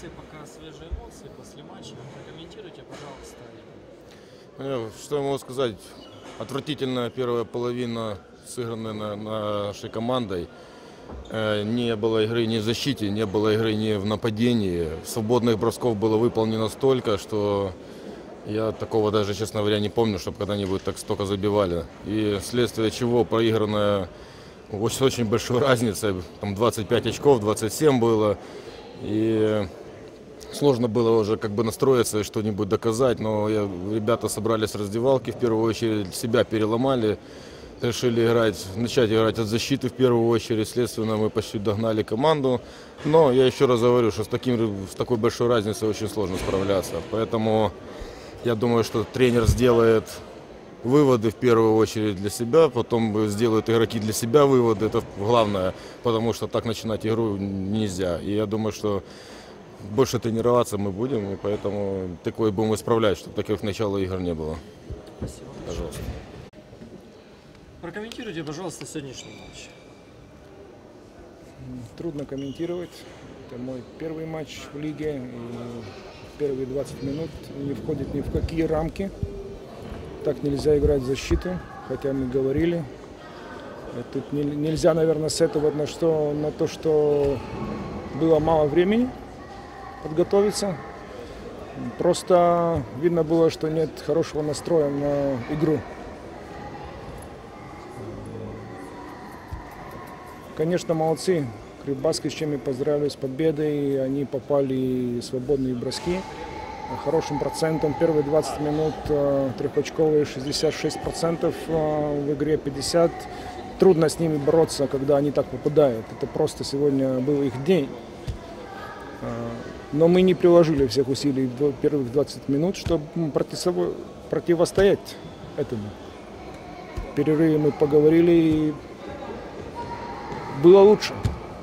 эмоции, пока свежие эмоции после матча. Прокомментируйте, пожалуйста. Э, Что я могу сказать? Отвратительная первая половина, сыгранная на- нашей командой. Э, Не было игры ни в защите, не было игры ни в нападении. Свободных бросков было выполнено столько, что я такого даже, честно говоря, не помню, чтобы когда-нибудь так столько забивали. И вследствие чего проигранная очень, очень большой разницей, там 25 очков, 27 было. И Сложно было уже как бы настроиться и что-нибудь доказать, но я, ребята собрались в раздевалке, в первую очередь себя переломали, решили играть, начать играть от защиты в первую очередь, следственно мы почти догнали команду, но я еще раз говорю, что с, таким, с такой большой разницей очень сложно справляться, поэтому я думаю, что тренер сделает выводы в первую очередь для себя, потом сделают игроки для себя выводы, это главное, потому что так начинать игру нельзя, и я думаю, что больше тренироваться мы будем, и поэтому такое будем исправлять, чтобы таких начала игр не было. Спасибо. Пожалуйста. Прокомментируйте, пожалуйста, сегодняшний матч. Трудно комментировать. Это мой первый матч в лиге. И первые 20 минут не входит ни в какие рамки. Так нельзя играть в защиту, хотя мы говорили. Тут не- нельзя, наверное, сетовать на, что, на то, что было мало времени подготовиться. Просто видно было, что нет хорошего настроя на игру. Конечно, молодцы. Крыбаски с чем я поздравляю с победой. Они попали в свободные броски. Хорошим процентом. Первые 20 минут э, трехочковые 66%, э, в игре 50%. Трудно с ними бороться, когда они так попадают. Это просто сегодня был их день. Э, Но мы не приложили всех усилий в первых 20 минут, чтобы противостоять этому. В перерыве мы поговорили и было лучше,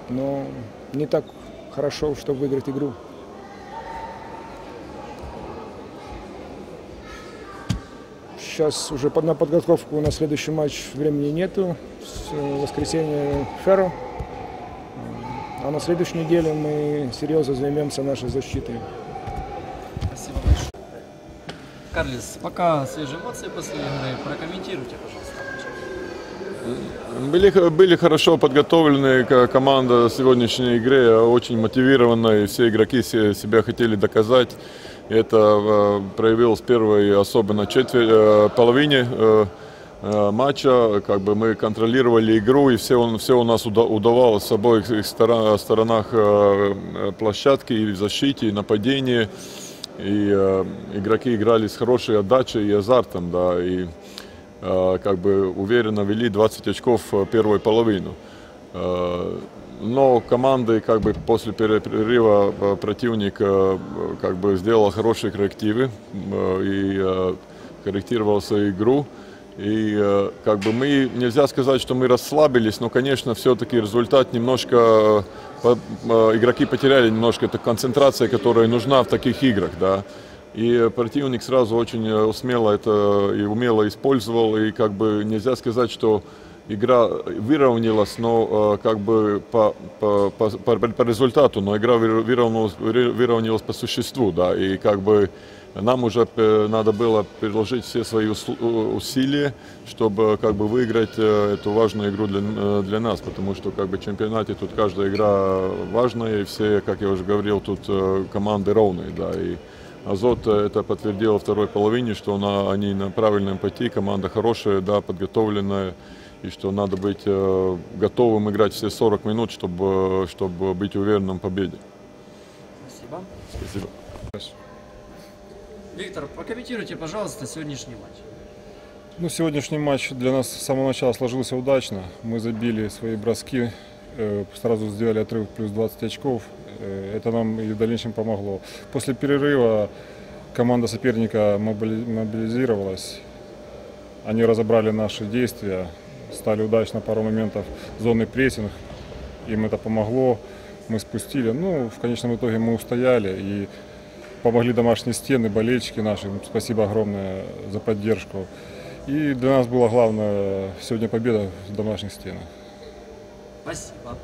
но не так хорошо, чтобы выиграть игру. Сейчас уже на подготовку на следующий матч времени нету. С воскресенье Ферро. А на следующей неделе мы серьезно займемся нашей защитой. Спасибо большое. Карлис, пока свежие эмоции после игры. Прокомментируйте, пожалуйста. Были, были хорошо подготовленные ко- команда сегодняшней игре, очень мотивированная, все игроки се- себя хотели доказать. Это э, проявилось в первой, особенно четверть, э, половине э, матча. Как бы мы контролировали игру, и все, все у нас уда- удавалось с обоих сторонах э, э, площадки, и в защите, и нападении. И э, игроки играли с хорошей отдачей и азартом, да, и э, как бы уверенно вели 20 очков э, первую половину. Э, Но команды как бы после перерыва э, противник э, как бы сделал хорошие коррективы э, и э, свою игру. И э, как бы мы, нельзя сказать, что мы расслабились, но, конечно, все-таки результат немножко, э, э, игроки потеряли немножко. Эту концентрацию, которая нужна в таких играх, да. И противник сразу очень смело это и умело использовал, и как бы нельзя сказать, что игра выровнялась, но как бы по, по, по, по- результату, но игра выровнялась, выровнялась по существу, да, и как бы нам уже э, надо было приложить все свои у- усилия, чтобы как бы выиграть э, эту важную игру для, э, для нас, потому что как бы в чемпионате тут каждая игра важная, и все, как я уже говорил, тут э, команды ровные, да, и Азот э, это подтвердил во второй половине, что она, они на правильном пути, команда хорошая, да, подготовленная, и что надо быть э, готовым играть все 40 минут, чтобы, чтобы быть уверенным в победе. Спасибо. Спасибо. Виктор, прокомментируйте, пожалуйста, сегодняшний матч. Ну, сегодняшний матч для нас с самого начала сложился удачно. Мы забили свои броски, э, сразу сделали отрыв плюс 20 очков. Э, Это нам и в дальнейшем помогло. После перерыва команда соперника мобили- мобилизировалась. Они разобрали наши действия, стали удачно пару моментов зоны прессинг. Им это помогло. Мы спустили. Ну, в конечном итоге мы устояли и помогли домашние стены, болельщики наши. Им Спасибо огромное за поддержку. И для нас было главное сегодня победа в домашних стенах. Спасибо.